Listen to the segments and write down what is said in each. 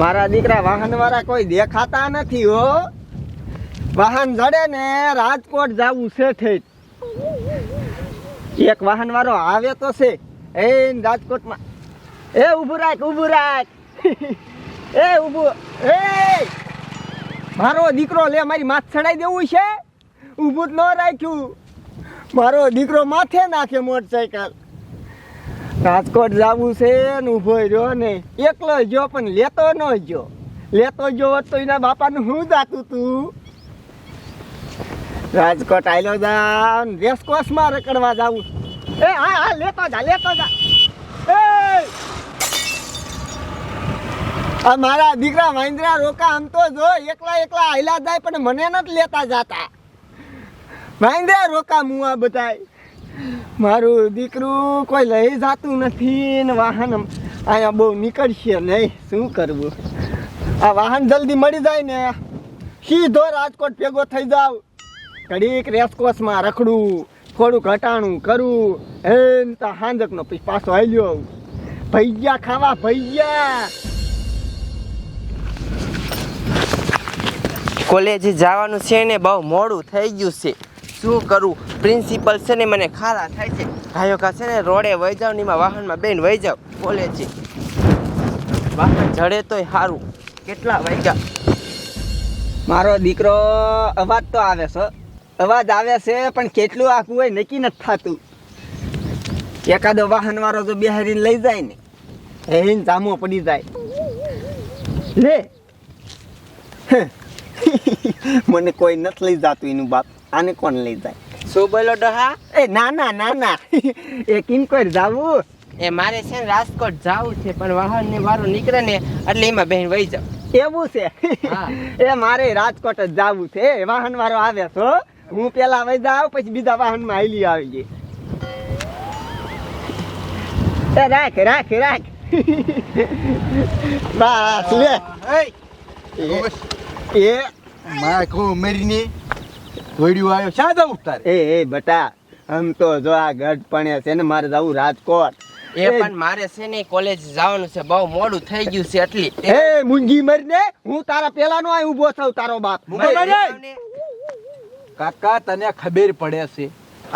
મારા દીકરા વાહન વાળા કોઈ દેખાતા નથી, હો. વાહન જડે ને રાજકોટ જવું છે ઠેઠ. એક વાહન વાળો આવે તો છે. એ રાજકોટમાં. એ ઊભું રાખ ઊભું રાખ. એ ઊભું. એ! મારો દીકરો લે, મારી માથ ચડાઈ દેવું છે? ઊભું જ ન રાખ્યું. મારો દીકરો માથે નાખે મોટરસાયકલ રાજકોટ જવું છે ને ઊભો રહ્યો ને એકલો ગયો, પણ લેતો ન ગયો. લેતો ગયો તો એના બાપાનું શું જાતું તું? રાજકોટ આયલો જા રેસકોર્સમાં રખડવા જાવું. એ, હા હા, લેતો જા લેતો જા. આ મારા દીકરા મહિન્દ્રા રોકા આમ તો જો, એકલા એકલા આયલા જાય, પણ મને નથી લેતા જાતા. મહિન્દ્રા રોકા મુઆ બધાય. મારું દીકરું કોઈ લઈ જાતું નથી ને વાહન અહીંયા બહુ નીકળશે નહીં. શું કરવું? આ વાહન જલ્દી મળી જાય ને. સીધો રાજકોટ ભેગો થઈ જાવ. ઘડીક રેસકોસમાં રખડું, થોડુંક ઘટાણું કરું હે તો હાંજકનો પછી પાછો હાલ્યો ભૈયા ખાવા, ભૈયા! કોલેજ જવાનું છે ને બહુ મોડું થઈ ગયું છે. શું કરું? પ્રિન્સિપલ છે ને મને ખારા થાય છે. ગાયો કા છે ને રોડે વહી જાવ ને એમાં વાહનમાં બેન વહી જાવ. છે. વાહન જડે તોય સારું કેટલા વાગ્યા? મારો દીકરો અવાજ તો આવે છે. અવાજ આવે છે, પણ કેટલું આખું હોય નક્કી નથી થતું. એકાદો વાહન વાળો તો બિહારીને લઈ જાય ને. એને જામો પડી જાય. લે. મને કોઈ નથી લઈ જતું એનું બાપ. આને કોણ લઈ જાય? શું બોલો ડહા? એ ના ના ના ના. એ કિનકોર જાવું. એ મારે છે ને રાજકોટ જવું છે પણ વાહન ને મારું નીકળે ને એટલે એમાં બેન વહી જાવ એવું છે? એ મારે રાજકોટ જ જાવું છે વાહન વાળો આવે છો હું. પેલા વહી જાવ પછી બીજા વાહનમાં હાલી આવી ગઈ. રાખ રાખ રાખ. બસ લે. એ- એ મરીની મરીને. દોડ્યું આવ્યો. શા જવું તારે? એ એ બટા આમ તો જો આ ગઢ પણ છે ને મારે જવું રાજકોટ. એ પણ મારે છે ને કોલેજ જવાનું છે બહુ મોડું થઈ ગયું છે એટલી. એ મુંગી મરને હું તારા પેલા નો ઊભો થઉં તારો બાપ. કાકા તને ખબર પડે છે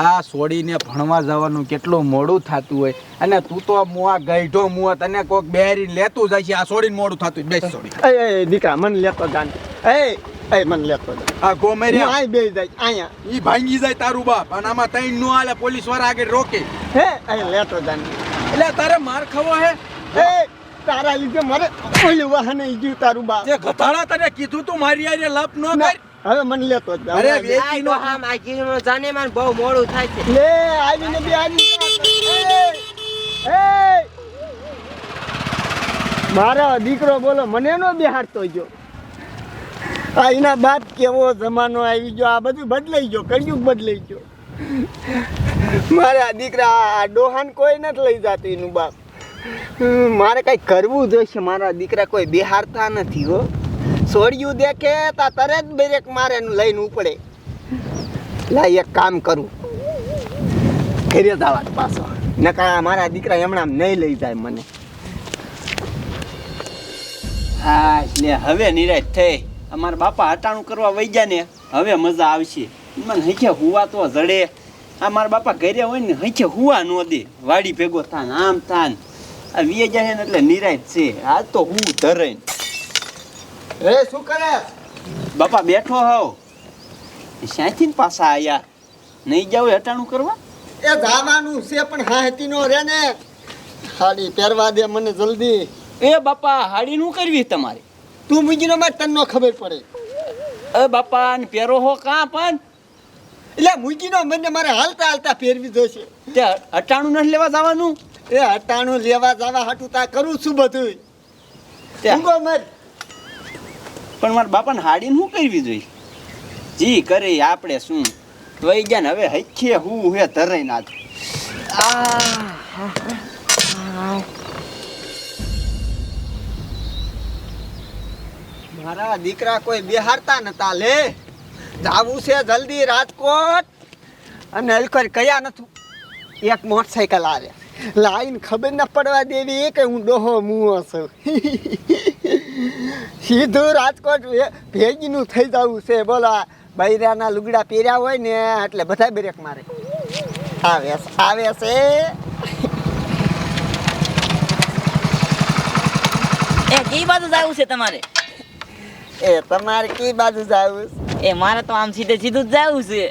આ છોડીને ભણવા જવાનું કેટલું મોડું થતું હોય. અને તું તો મુઆ ગઈઢો મુઆ તને કોક બેરી લેતું જાય છે આ છોડીને મોડું થતું. બેસ છોડી એ એ દીકરા મને લેતો જાન. એ એ મને લેતો જા આ ગોમેરિયા. આય બે જાય અહીંયા ઈ ભાંગી જાય તારું બાપ અને આમાં તૈન નો આલે પોલીસવાળા આગળ રોકે. હે એ લેતો જાન એટલે તારે માર ખાવો હે? એ તારા લીધે મારે ઓલું વાહન ઈ ગયું તારું બાપ. જે ગધાડા તને કીધું તું મારી આરે લપ ન કર. હવે મને લેતો જ અરે, વેચી નો હા માગી નો જાને માં બહુ મોડું થાય છે. લે આવીને બે આવી એ મારો દીકરો બોલો મને નો બિહારતો ગયો. આ એના બાદ કેવો જમાનો આવી ગયો, આ બધું બદલાઈ ગયો, કળિયુગ બદલાઈ ગયો. મારા દીકરા, આ ડોહાન કોઈ નથી લઈ જતું એનું બાપ. મારે કઈ કરવું જોઈશે, મારા દીકરા કોઈ બિહારતા નથી, હો. છોડ્યું દેખે તા તરત બેરેક મારે એનું લઈને ઉપડે. લા, એક કામ કરું. ઘરે જવા દે પાછો. નકા મારા દીકરા હમણાં નહીં લઈ જાય મને. હા એટલે હવે નિરાશ થઈ. અમારા બાપા હટાણું કરવા વૈજા ને હવે મજા આવશે. મને હૈખે હુવા તો જડે. આ મારા બાપા ઘરે હોય ને હૈખે હુવા ન દે. વાડી ભેગો થાન આમ થાન. આ વીએ જાય ને એટલે નિરાશ છે. આજ તો હું ધરે રે શું કરે? બાપા બેઠો હો શ્યાંથી ને પાછા આયા. નહીં જાવ હટાણું કરવા? એ જવાનું છે પણ હાથી નો રે ને. સાડી પહેરવા દે મને જલ્દી. એ બાપા હાડી નું કરવી તમારે? તું મૂકીનો મારે તને નો ખબર પડે. અ બાપા ને પહેરો હો કાં પણ? એટલે મૂકીનો મને મારે હાલતા હાલતા પહેરવી જોશે તે અટાણું નથી લેવા જવાનું? એ અટાણું લેવા જવા હાટું તા કરું છું બધું ઊંઘો મત પણ મારા બાપાને હાડીને શું કરવી જોઈએ? જી કરે આપણે શું? વૈજ્ઞાન ગયા ને હવે હૈખે હું હે ધરાઈ નાખ મારા દીકરા કોઈ બિહારતા નતા લે. જાવું છે જલ્દી રાજકોટ. અને હલકર કયા નથી? એક મોટરસાયકલ આવે. લાઈન ખબર ન પડવા દેવી કે હું ડોહો મુઓ છું. સીધું રાજકોટ ભેગીનું થઈ જવું છે. બોલો બૈરાના લુગડા પહેર્યા હોય ને, એટલે બધા બ્રેક મારે. આવે આવે છે. એ કઈ બાજુ જવું છે તમારે? એ તમારે કઈ બાજુ જવું એ મારે તો આમ સીધે સીધું જ જવું છે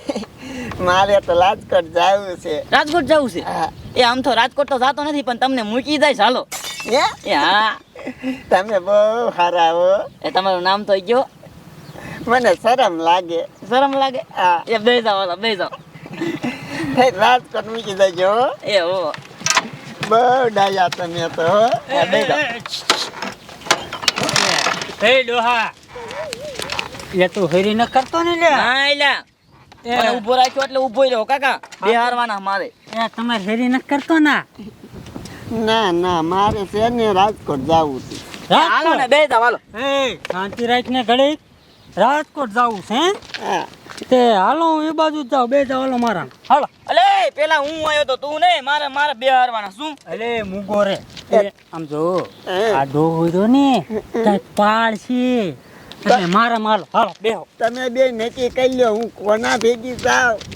મારે તો રાજકોટ જવું છે રાજકોટ જવું છે હા. એ આમ તો રાજકોટ તો જાતો નથી પણ તમને મૂકી જાય ચાલો એ હા તમે બહુ સારા હો એ તમારું નામ તો ગયો મને શરમ લાગે શરમ લાગે હા એ બે જાઓ બે જાઓ રાજકોટ મૂકી દેજો. એ હો બહુ ડાયા તમે તો હો. બે જાઓ હે ડોહા એ તું હેરી ન કરતો ને લે હા એલા એ. મને ઊભો રાખ્યો એટલે ઊભો રહ્યો કાકા. બિહારવાના મારે. એ તમારે હેરી ન કરતો ના. ના ના મારે છે ને રાજકોટ જવું છે. હાલો ને બે જાઓ હાલો. એ શાંતિ રાખીને ઘડી રાજકોટ જવું છે હે? હા. તે હાલો હું એ બાજુ જાવ જાઉં. બે જાવ હાલો મારા. હાલો. અલે પેલા હું આવ્યો તો તું નહીં મારે મારે બિહારવાના શું? અલે મૂગો રે. એ. આમ જો આ આ ડોહો તો ને કઈ પાડ છે. એટલે મારા માલો હાલો બેહો તમે બે નક્કી કરી લ્યો હું કોના ભેગી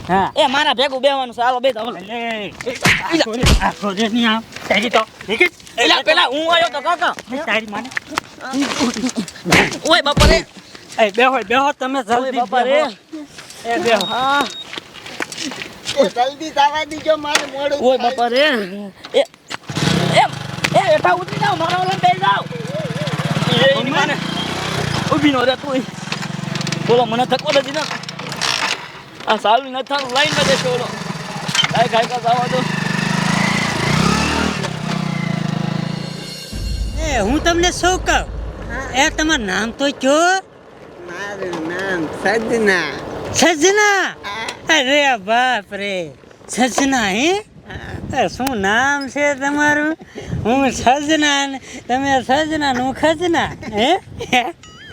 હા એ મારા ભેગું બેવાનું છે હાલો બે તારી તો નીકળ. એલા પેલા હું આવ્યો તો કાકા તારી માને ઓય બાપા રે એ બેહો બેહો તમે જલ્દી બાપા રે એ બેહો હા એ જલ્દી જવા દીજો મારું મોડું ઓય બાપા રે એ એ હેઠા ઉતરી જાઓ મારા ઓલા બે જાઓ એ એની માને ઊભી નો રે તું બોલો મને થકો નથી ને આ સારું નથી થારું લાઈનમાં જશે ઓલો કાંઈ કાંઈ કાંઈ જવા દો. એ હું તમને શું કહું? એ તમારું નામ તો કયો મારું નામ સજના. સજના? અરે બાપ રે સજના હે? શું નામ છે તમારું? હું સજના તમે સજના હું ખજના હે?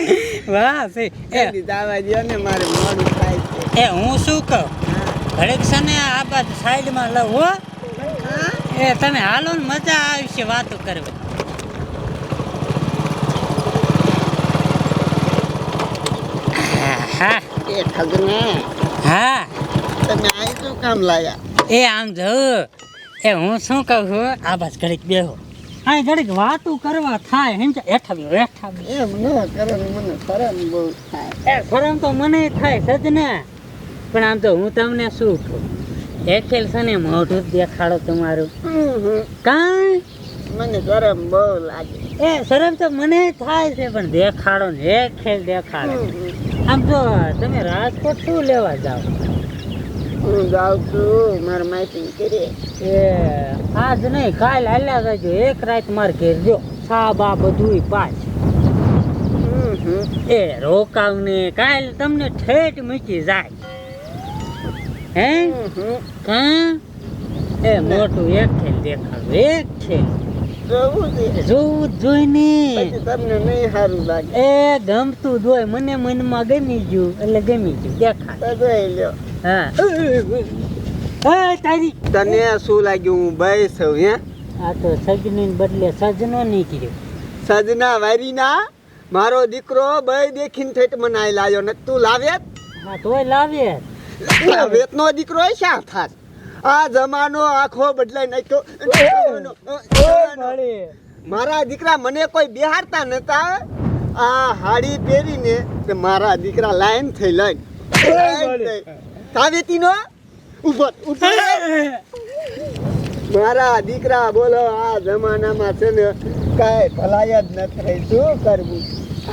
વાહ ભાઈ. એ જલ્દી જવા ને મારે મોડું થાય છે. એ હું શું કહું? ઘડીક છે ને આ બાજુ સાઈડમાં લઉં હો. એ તમે હાલો ને મજા આવશે વાતો કરવા હા એ હા. તમે આ શું કામ લાયા? એ આમ જો. એ હું શું કહું છું? આ બસ ઘડીક બેહો. આ ઘડીક વાતું કરવા થાય હેઠા બેહો હેઠા બેહો એમ ન કરે મને ફરમ બહુ થાય. એ ફરમ તો મને થાય સજને. પણ આમ તો હું તમને શું કહું? એકેલ છે ને મોઢું દેખાડો તમારું. કાંઈ? મને ગરમ બહુ લાગે. એ શરમ તો મને થાય છે પણ દેખાડો ને એકેલ દેખાડો. આમ તો તમે રાજકોટ શું લેવા જાઓ? હું જાઉં છું મારા માઇટિંગ કરી એ આજ નહીં કાલ હાલ્યા જજો એક રાત માર ઘેર જો. સા બા બધું પાછ. એ રોકાવ ને કાલ તમને ઠેઠ મૂકી જાય. હે. કાં? એ મોટું એક ખેલ દેખાડું એક ખેલ. જોવું જોઈને તમને નહીં સારું લાગે. એ ગમતું જોઈ મને મનમાં ગમી ગયું એટલે ગમી ગયું. દેખાડ. જોઈ લ્યો. હા તારી તને શું લાગ્યું હું ભાઈ છું હે આ તો સજની બદલે સજનો નીકળ્યો સજના વારીના મારો દીકરો ભાઈ દેખીને ઠેઠ મનાઈ લાયો ને તું લાવે હા તોય લાવે વેતનો દીકરો એ શા થાત આ જમાનો આખો બદલાઈ નાખ્યો. મારા દીકરા મને કોઈ બિહારતા નતા આ હાડી પહેરીને તે મારા દીકરા લાઈન થઈ લાઈન સાવેતીનો ઊભો ઊભો મારા દીકરા બોલો, આ જમાનામાં છે ને કાંઈ ભલાય જ ન થાય શું કરવું?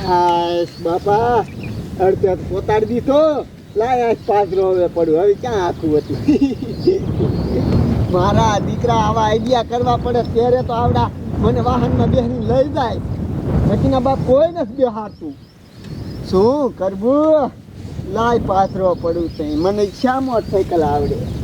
હા બાપા, અડધે પોતાડી દીધો. લાય પાછરો હવે પડ્યું. હવે ક્યાં આખું હતું? મારા દીકરા આવા આઈડિયા કરવા પડે ત્યારે તો આવડા મને વાહનમાં બેસી લઈ જાય. બાકીના બાપ કોઈ નથી બેહાતું શું કરવું? લાય પાથરો પડું તઈ. મને શા સાયકલ આવડે?